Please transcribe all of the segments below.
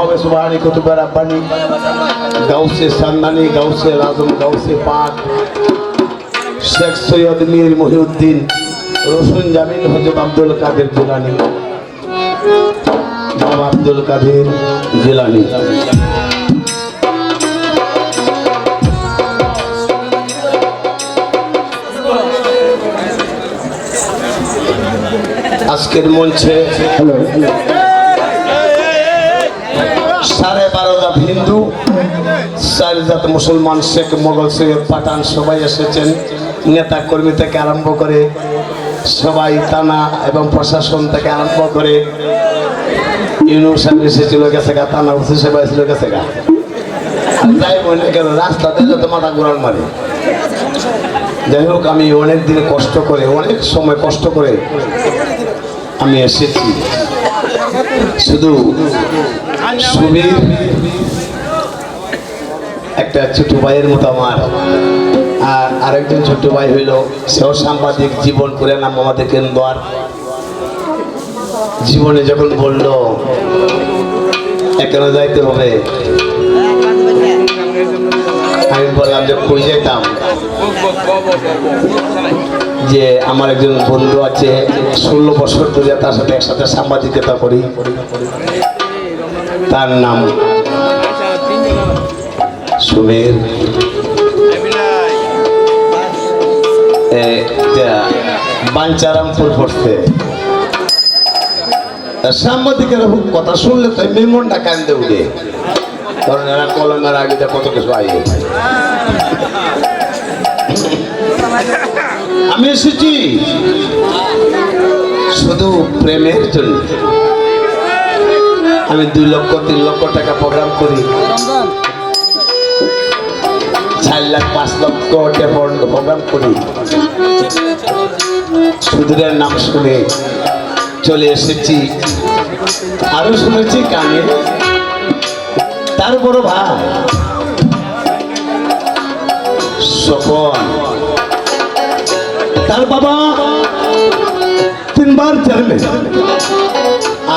হবে সুবাহানি কুতুবের আব্বানি। গাউসে সান্নানি গাউসে রাজম, গাউসে পাক। শেখ সৈয়দ মীর মহিউদ্দিন, রসুন জামিন হজরত আব্দুল কাদের জিলানি। আব্দুল কাদের জিলানি। আজকের মঞ্চে সাড়ে বারো জাত হিন্দু চার জাত মুসলমান, শেখ, মোগল, সৈয়দ, পাঠান, সবাই এসেছেন। নেতা কর্মী থেকে আরম্ভ করে সবাই থানা এবং প্রশাসন থেকে আরম্ভ করে ইউনিয়ন সাহেব এসেছিল গেছে গা, থানা ওসি সাহেব এসেছিল গেছে গা। যাই মনে গেল, রাস্তাতে যত মাথা ঘোরান মারে। যাই হোক, আমি অনেক দিন কষ্ট করে, অনেক সময় কষ্ট করে আমি এসেছি। শুধু সুবীর একটা ছোট ভাইয়ের মতো আমার। আর আরেকজন ছোট ভাই হইল, সেও সাংবাদিক, জীবন করে নাম আমাদের কেন্দ্র জীবনে যখন বলল এখানে যাইতে হবে, আমি বললাম যে, কই যেতাম যে, আমার একজন বন্ধু আছে, ষোলো বছর ধরে তার সাথে একসাথে সাংবাদিকতা করি। তার নাম যা, বাঞ্চারামপুর পড়ছে সাংবাদিকের কথা শুনলে তো এমনি মনটা কান্দে উঠে। কারণ এরা কলমের আগে কত কিছু আগে আমি এসেছি শুধু প্রেমের জন্য। আমি দুই লক্ষ তিন লক্ষ টাকা প্রোগ্রাম করি। চার লাখ পাঁচ লক্ষ প্রোগ্রাম করি। সুধীরের নাম শুনে চলে এসেছি। আরও শুনেছি কানে। তার বড় ভাই। স্বপন। তার বাবা তিনবার চেয়ারম্যান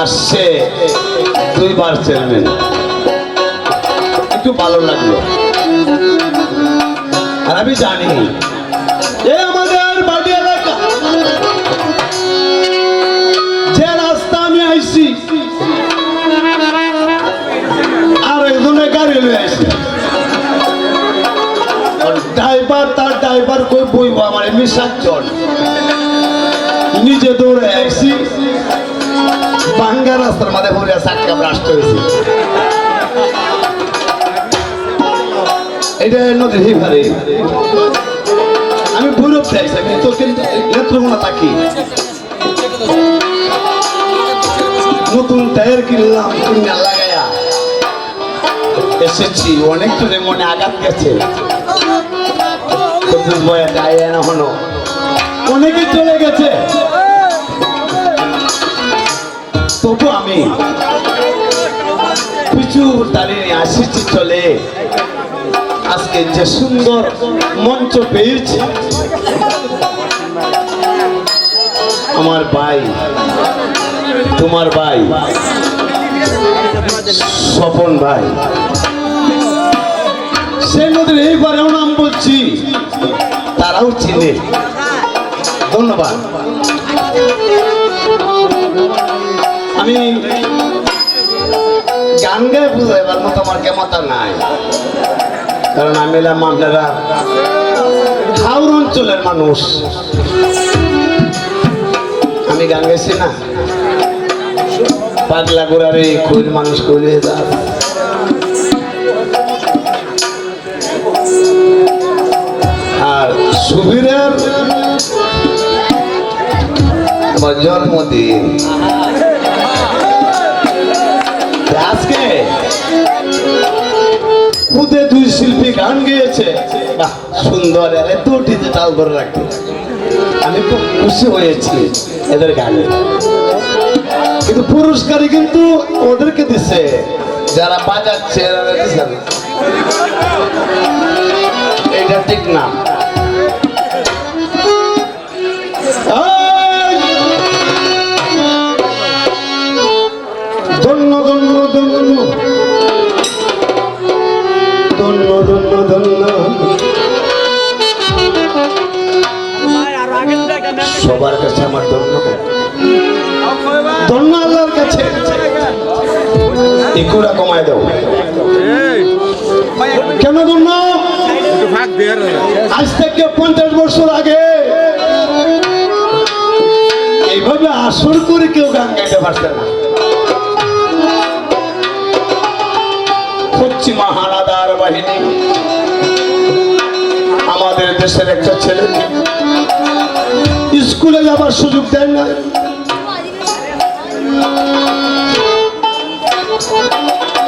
সে দুইবার চেয়ারম্যান। একটু ভালো লাগল। আর আমি জানি এ রাস্তা আমি আর একজনে গাড়ি ড্রাইভার, তার ড্রাইভার কই আমার এমনি সাতজন নিজে দৌড়ে বাঙ্গা রাস্তার মাঝে ভরে চাক্কা ব্রাস্ট হয়েছে। এটা নদীর হিভারে আমি ভৈরব চাইছি আমি তো কিন্তু নেত্রকোনা থাকি নতুন টায়ার কিনলাম কিনে লাগাইয়া এসেছি, অনেক জনের মনে আঘাত গেছে। অনেকে চলে গেছে। তবু আমি কিছু দাঁড়িয়ে আসিছি, চলে। আজকে যে সুন্দর মঞ্চ পেয়েছি। আমার ভাই, তোমার ভাই, স্বপন ভাই। সে নদীর এইবারেও নাম বলছি, তারাও চিনে। ধন্যবাদ। আমি গান গায়ে বুঝাইবার মতো আমার ক্ষমতা নাই। কারণ আমি এলাম আপনারা হাওড় অঞ্চলের মানুষ। আমি গান গাইছি না। পাগলা গোড়ারে খুঁজ মানুষ করে আর আমার জন্মদিন। শিল্পী গান গেয়েছে। সুন্দর যে তাল ধরে রাখতে। আমি খুব খুশি হয়েছি এদের গানে। কিন্তু পুরস্কারই কিন্তু ওদেরকে দিছে, যারা বাজাচ্ছে, এরা এটা ঠিক না। সবার কাছে আমার ধন্যবাদ ধন্য একুরা কমায় দাও। কেন ধন্য? আজ থেকে পঞ্চাশ বছর আগে এইভাবে আসর করে কেউ গান গাইতে পারছে না। পশ্চিমা হানাদার বাহিনী। আমাদের দেশের একটা ছেলে স্কুলে যাবার সুযোগ দেয় না।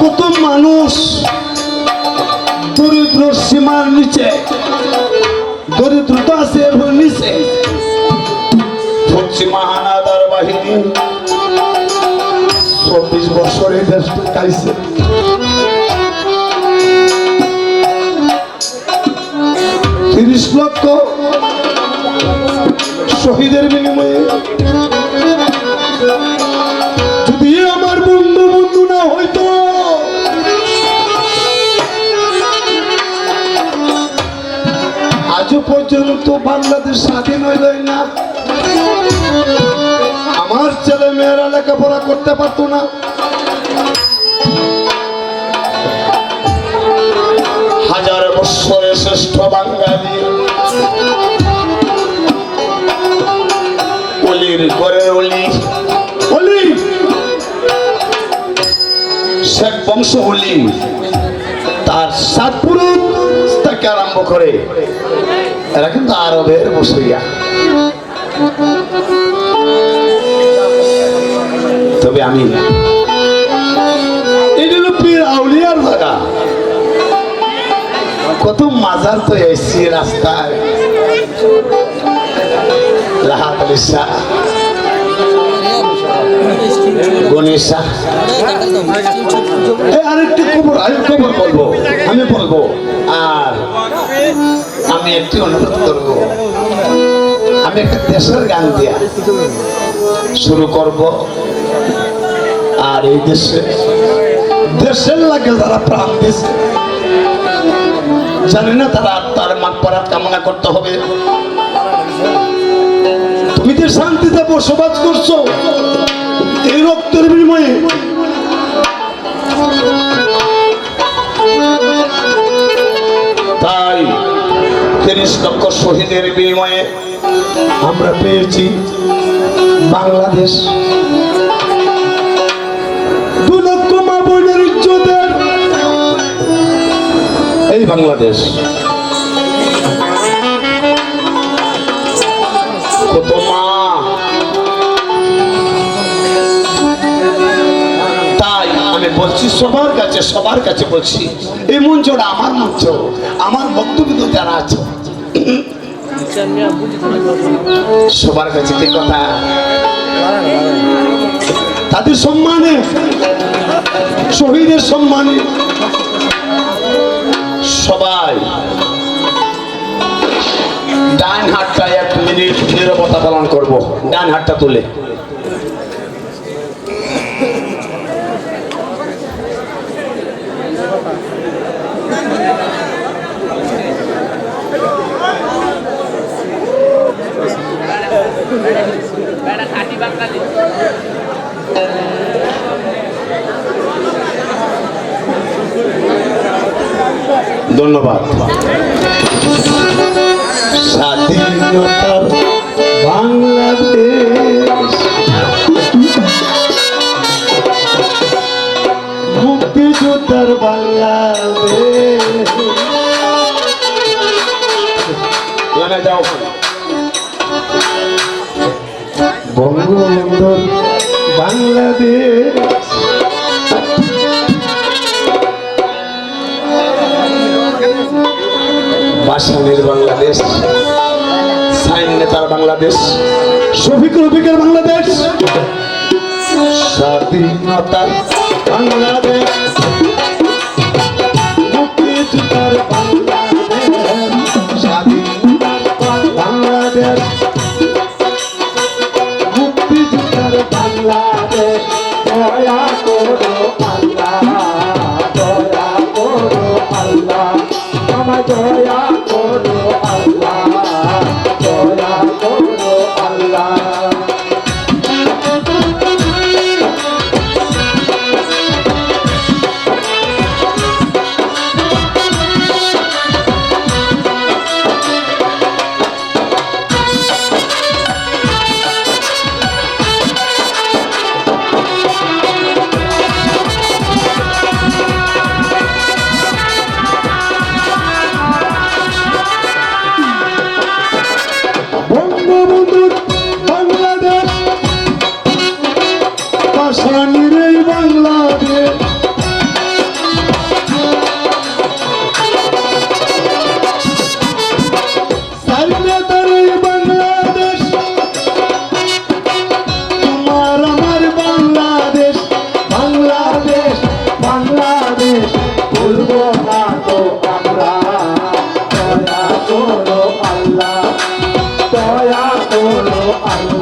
কত মানুষ দরিদ্র সীমার নিচে, দরিদ্রতা আছে নিচে। পশ্চিমা হানাদার বাহিনী। চব্বিশ বছরে দেশ কাইছে বাংলাদেশ স্বাধীন হইল না। আমার ছেলে মেয়েরা লেখাপড়া করতে পারতো না। হাজার বৎসরের শ্রেষ্ঠ বাঙালি। অলির ঘরে অলি। অলি! শেখ বংশ অলি। তার সাত পুরুষ থেকে আরম্ভ করে এরা কিন্তু আরবের বসইয়া তবে আমি কত মাজার তো এসছি রাস্তায়। রাহাত আলী শাহ। এই খবর, আরেকটি খবর বলব, আমি বলব। আর আমি একটি অনুরোধ করব। আমি একটা দেশের গান দিয়া শুরু করব। আর এই দেশে, দেশের লাগে যারা প্রাণ দিছে, জানি না তারা আত্মার মাঠ পড়ার কামনা করতে হবে। তুমি যে শান্তিতে বসবাস করছ, এই রক্তের বিনিময়ে তিরিশ লক্ষ শহীদের বিনিময়ে আমরা পেয়েছি বাংলাদেশ। দু লক্ষ মা বোনের ইজ্জতের এই বাংলাদেশ। কত মা। তাই আমি বলছি, সবার কাছে সবার কাছে বলছি, এই মঞ্চটা আমার মঞ্চ, আমার বক্তব্য যারা আছে সবার কাছে কথা। তাদের সম্মানে, শহীদের সম্মানে সবাই ডান হাতটা এক মিনিট নিরবতা পালন করব। ডান হাতটা তুলে। ধন্যবাদ। স্বাধীনতার বাংলাদেশ। মুক্তিযোদ্ধার বাংলাদেশ। বঙ্গবন্ধুর বাংলাদেশ। বাসানের বাংলাদেশ সাইন নেতার বাংলাদেশ শফিকুল রফিকের বাংলাদেশ স্বাধীনতা বাংলাদেশ। I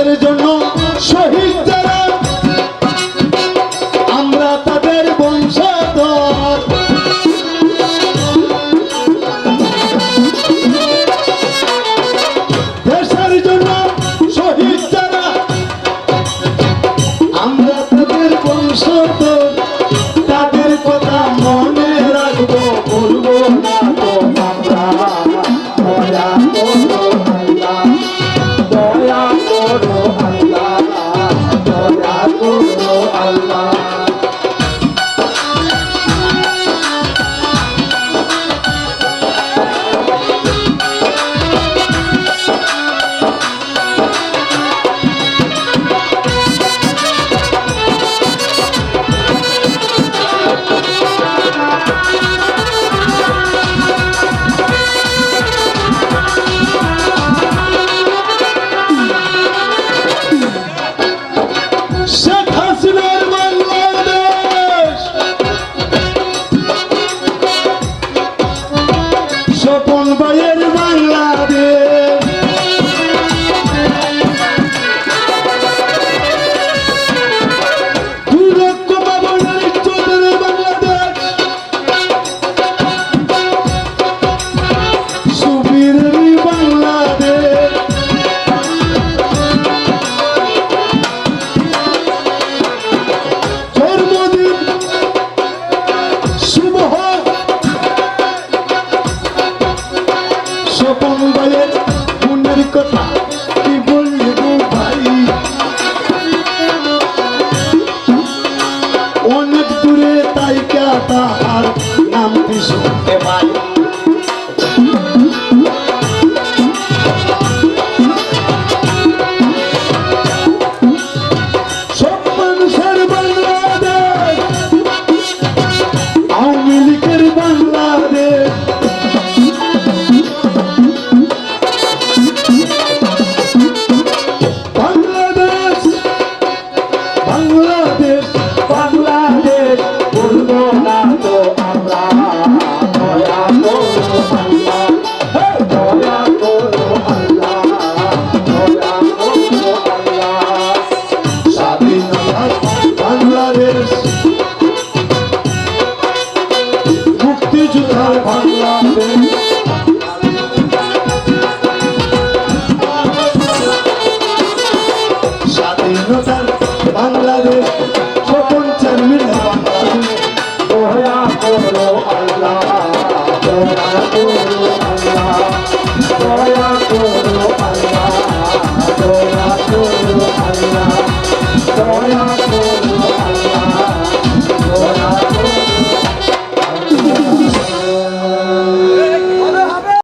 দেশের জন্য শহীদ Jesus.